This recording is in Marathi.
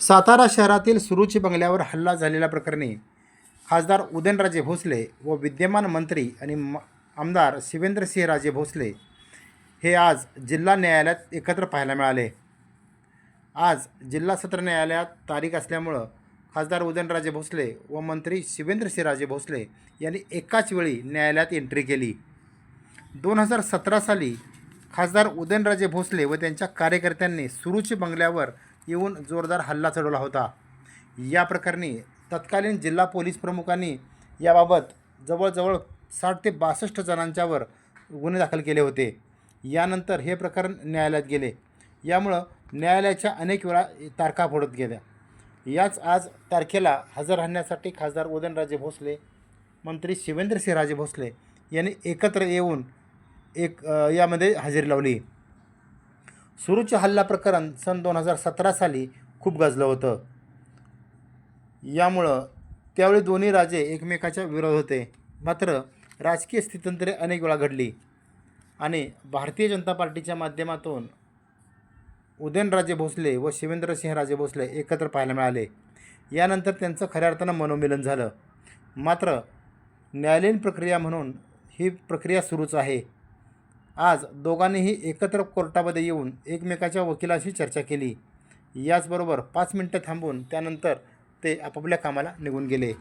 सातारा शहरातील सुरुची बंगल्यावर हल्ला झालेल्या प्रकरणी खासदार उदयनराजे भोसले व विद्यमान मंत्री आणि म आमदार शिवेंद्रसिंहराजे भोसले हे आज जिल्हा न्यायालयात एकत्र पाहायला मिळाले. आज जिल्हा सत्र न्यायालयात तारीख असल्यामुळं खासदार उदयनराजे भोसले व मंत्री शिवेंद्रसिंहराजे भोसले यांनी एकाच वेळी न्यायालयात एंट्री केली. दोन हजार सतरा साली खासदार उदयनराजे भोसले व त्यांच्या कार्यकर्त्यांनी सुरुची बंगल्यावर येऊन जोरदार हल्ला चढवला होता. या प्रकरणी तत्कालीन जिल्हा पोलीस प्रमुखांनी याबाबत जवळजवळ साठ ते बासष्ट जणांच्यावर गुन्हे दाखल केले होते. यानंतर हे प्रकरण न्यायालयात गेले. यामुळं न्यायालयाच्या अनेक वेळा तारखा फोडत गेल्या. याच आज तारखेला हजर राहण्यासाठी खासदार उदयनराजे भोसले मंत्री शिवेंद्रसिंहराजे भोसले यांनी एकत्र येऊन एक यामध्ये हजेरी लावली. सुरुच हल्ला प्रकरण सन दोन हजार सतरा साली खूप गाजलं होतं. यामुळं त्यावेळी दोन्ही राजे एकमेकाच्या विरोध होते. मात्र राजकीय स्थितंत्रे अनेक वेळा घडली आणि भारतीय जनता पार्टीच्या माध्यमातून उदयनराजे भोसले व शिवेंद्रसिंहराजे भोसले एकत्र पाहायला मिळाले. यानंतर त्यांचं खऱ्या अर्थानं मनोमिलन झालं. मात्र न्यायालयीन प्रक्रिया म्हणून ही प्रक्रिया सुरूच आहे. आज दोघांनीही एकत्र कोर्टामध्ये येऊन एकमेकाच्या वकिलाशी चर्चा केली. याचबरोबर पाच मिनटं थांबून त्यानंतर ते आपापल्या कामाला निघून गेले.